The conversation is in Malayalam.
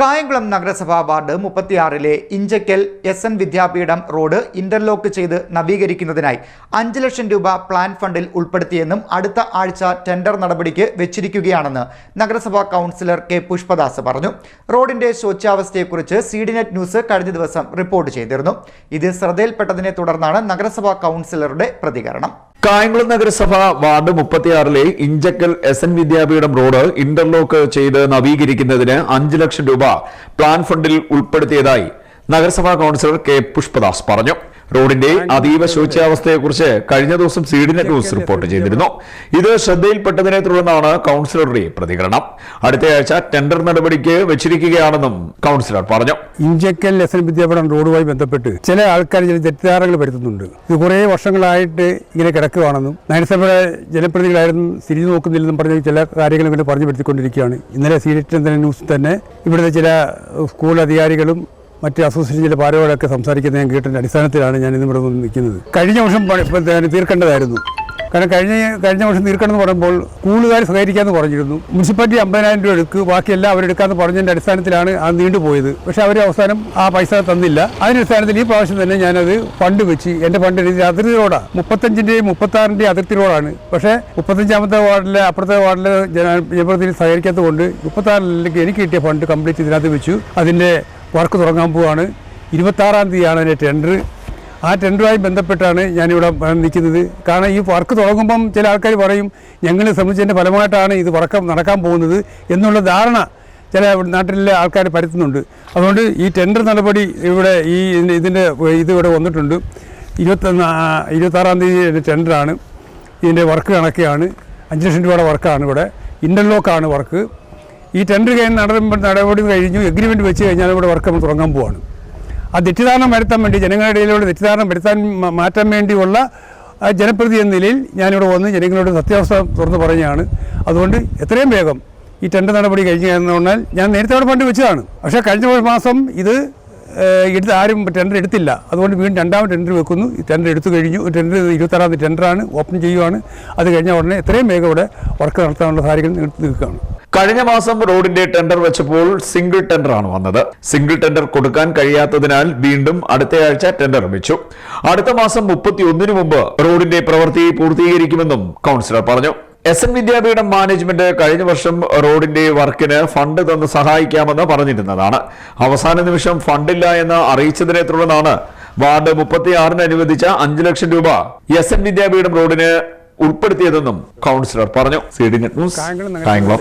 കായംകുളം നഗരസഭാ ward മുപ്പത്തിയാറിലെ Inchakkal S N Vidyapeetham road interlock ചെയ്ത് നവീകരിക്കുന്നതിനായി അഞ്ച് ലക്ഷം രൂപ പ്ലാൻ ഫണ്ടിൽ ഉൾപ്പെടുത്തിയെന്നും അടുത്ത ആഴ്ച ടെൻഡർ നടപടിക്ക് വെച്ചിരിക്കുകയാണെന്ന് നഗരസഭാ കൗൺസിലർ കെ പുഷ്പദാസ് പറഞ്ഞു. റോഡിന്റെ ശോച്യാവസ്ഥയെക്കുറിച്ച് സീഡിനെറ്റ് ന്യൂസ് കഴിഞ്ഞ ദിവസം റിപ്പോർട്ട് ചെയ്തിരുന്നു. ഇത് ശ്രദ്ധയിൽപ്പെട്ടതിനെ തുടർന്നാണ് നഗരസഭാ കൗൺസിലറുടെ പ്രതികരണം. കായംകുളം നഗരസഭ ward മുപ്പത്തിയാറിലെ Inchakkal S N Vidyapeetham road interlock ചെയ്ത് നവീകരിക്കുന്നതിന് അഞ്ച് ലക്ഷം രൂപ പ്ലാൻ ഫണ്ടിൽ ഉൾപ്പെടുത്തിയതായി നഗരസഭാ കൌൺസിലർ കെ പുഷ്പദാസ് പറഞ്ഞു. റോഡിന്റെ അതീവ ശോച്യാവസ്ഥയെക്കുറിച്ച് കഴിഞ്ഞ ദിവസം സീഡിനെറ്റ് ന്യൂസ് റിപ്പോർട്ട് ചെയ്തിരുന്നു. ഇത് ശ്രദ്ധയിൽപ്പെട്ടതിനെ തുടർന്നാണ് കൌൺസിലറുടെ പ്രതികരണം. അടുത്തയാഴ്ച ടെൻഡർ നടപടിക്ക് വെച്ചിരിക്കുകയാണെന്നും കൌൺസിലർ പറഞ്ഞു. ഇഞ്ചക്കൽ എസ് എൻ വിദ്യാപീഠം റോഡുമായി ബന്ധപ്പെട്ട് ചില ആൾക്കാർ ചില തെറ്റിദ്ധാരണകൾ വരുത്തുന്നുണ്ട്. ഇത് കുറേ വർഷങ്ങളായിട്ട് ഇങ്ങനെ കിടക്കുകയാണെന്നും നഗരസഭയുടെ ജനപ്രതിനിധികളായിരുന്നു തിരിഞ്ഞു നോക്കുന്നില്ലെന്നും പറഞ്ഞ് ചില കാര്യങ്ങൾ ഇങ്ങനെ പറഞ്ഞു വരുത്തിക്കൊണ്ടിരിക്കുകയാണ്. ഇന്നലെ സീരിയറ്റ് ന്യൂസ് തന്നെ ഇവിടുത്തെ ചില സ്കൂൾ അധികാരികളും മറ്റ് അസോസിയേഷൻ ചില ഭാരവാഹികളൊക്കെ സംസാരിക്കുന്ന ഞാൻ കേട്ടതിന്റെ അടിസ്ഥാനത്തിലാണ് ഞാൻ ഇന്നിവിടെ നിന്ന് നിൽക്കുന്നത്. കഴിഞ്ഞ വർഷം തീർക്കേണ്ടതായിരുന്നു. കാരണം കഴിഞ്ഞ കഴിഞ്ഞ വർഷം തീർക്കണമെന്ന് പറയുമ്പോൾ സ്കൂളുകാർ സഹകരിക്കാമെന്ന് പറഞ്ഞിരുന്നു. മുനിസിപ്പാലിറ്റി അമ്പതിനായിരം രൂപ എടുക്കുക ബാക്കിയെല്ലാം അവരെടുക്കാമെന്ന് പറഞ്ഞതിന്റെ അടിസ്ഥാനത്തിലാണ് അത് നീണ്ടുപോയത് പക്ഷേ അവർ അവസാനം ആ പൈസ തന്നില്ല. അതിന്റെ അടിസ്ഥാനത്തിൽ ഈ പ്രാവശ്യം തന്നെ ഞാനത് ഫണ്ട് വെച്ച് എന്റെ ഫണ്ട് അതിർത്തി റോഡാണ് മുപ്പത്തഞ്ചിന്റെയും മുപ്പത്താറിന്റെയും അതിർത്തി റോഡാണ്. പക്ഷേ മുപ്പത്തഞ്ചാമത്തെ വാർഡിലെ അപ്പുറത്തെ വാർഡിലെ ജന ജനപ്രതിനിധി സഹകരിക്കാത്തത് കൊണ്ട് മുപ്പത്താറിലേക്ക് എനിക്ക് കിട്ടിയ ഫണ്ട് കംപ്ലീറ്റ് ഇതിനകത്ത് വെച്ചു. അതിന്റെ വർക്ക് തുടങ്ങാൻ പോവാണ്. ഇരുപത്താറാം തീയതിയാണ് അതിന്റെ ടെൻഡർ ആ ടെൻഡറുമായി ബന്ധപ്പെട്ടാണ് ഞാനിവിടെ നിൽക്കുന്നത്. കാരണം ഈ വർക്ക് തുടങ്ങുമ്പം ചില ആൾക്കാർ പറയും ഞങ്ങളെ സംബന്ധിച്ചതിന്റെ ഫലമായിട്ടാണ് ഇത് വർക്ക് നടക്കാൻ പോകുന്നത് എന്നുള്ള ധാരണ ചില നാട്ടിലെ ആൾക്കാർ പരത്തുന്നുണ്ട്. അതുകൊണ്ട് ഈ ടെൻഡർ നടപടി ഇവിടെ ഈ ഇതിന്റെ ഇത് ഇവിടെ വന്നിട്ടുണ്ട്. ഇരുപത്തൊന്ന് ഇരുപത്താറാം തീയതി ടെൻഡറാണ് ഇതിന്റെ വർക്ക് കണക്കെയാണ് അഞ്ച് ലക്ഷം രൂപയുടെ വർക്കാണ് ഇവിടെ. ഇന്റർലോക്കാണ് വർക്ക് ഈ ടെൻഡർ കഴിഞ്ഞ് നടപടി നടപടി കഴിഞ്ഞു എഗ്രിമെന്റ് വെച്ച് കഴിഞ്ഞാൽ ഇവിടെ വർക്ക് നമ്മൾ തുടങ്ങാൻ പോവാണ്. ആ തെറ്റിദ്ധാരണ വരുത്താൻ വേണ്ടി ജനങ്ങളുടെ ഇടയിലൂടെ തെറ്റിദ്ധാരണ വരുത്താൻ മാറ്റാൻ വേണ്ടിയുള്ള ജനപ്രതി എന്ന നിലയിൽ ഞാനിവിടെ വന്ന് ജനങ്ങളോട് സത്യാവസ്ഥ തുറന്ന് പറഞ്ഞാണ്. അതുകൊണ്ട് എത്രയും വേഗം ഈ ടെൻഡർ നടപടി കഴിഞ്ഞു കഴിഞ്ഞാൽ ഞാൻ നേരത്തെ അവിടെ ഫണ്ട് വെച്ചതാണ്. പക്ഷേ കഴിഞ്ഞ മാസം ഇത് എടുത്ത് ആരും ടെൻഡർ എടുത്തില്ല. അതുകൊണ്ട് വീണ്ടും രണ്ടാമത് ടെൻഡർ വെക്കുന്നു. ടെൻഡർ എടുത്തു കഴിഞ്ഞു. ടെൻഡർ ഇരുപത്താറാമത് ടെൻഡറാണ് ഓപ്പൺ ചെയ്യുവാണ്. അത് കഴിഞ്ഞ ഉടനെ എത്രയും വേഗം ഇവിടെ വർക്ക് നടത്താനുള്ള കാര്യങ്ങൾ നിൽക്കുകയാണ് കഴിഞ്ഞ മാസം റോഡിന്റെ ടെൻഡർ വെച്ചപ്പോൾ സിംഗിൾ ടെൻഡർ ആണ് വന്നത്. സിംഗിൾ ടെൻഡർ കൊടുക്കാൻ കഴിയാത്തതിനാൽ വീണ്ടും അടുത്തയാഴ്ച ടെൻഡർ വെച്ചു. അടുത്ത മാസം മുപ്പത്തി ഒന്നിനു മുമ്പ് റോഡിന്റെ പ്രവൃത്തി പൂർത്തീകരിക്കുമെന്നും കൌൺസിലർ പറഞ്ഞു. എസ് എൻ വിദ്യാപീഠം മാനേജ്മെന്റ് കഴിഞ്ഞ വർഷം റോഡിന്റെ വർക്കിന് ഫണ്ട് തന്ന് സഹായിക്കാമെന്ന് പറഞ്ഞിരുന്നതാണ്. അവസാന നിമിഷം ഫണ്ടില്ല എന്ന് അറിയിച്ചതിനെ തുടർന്നാണ് വാർഡ് മുപ്പത്തിയാറിന് അനുവദിച്ച അഞ്ചു ലക്ഷം രൂപ എസ് എൻ വിദ്യാപീഠം റോഡിന് ഉൾപ്പെടുത്തിയതെന്നും കൗൺസിലർ പറഞ്ഞു. C D net news Kayamkulam.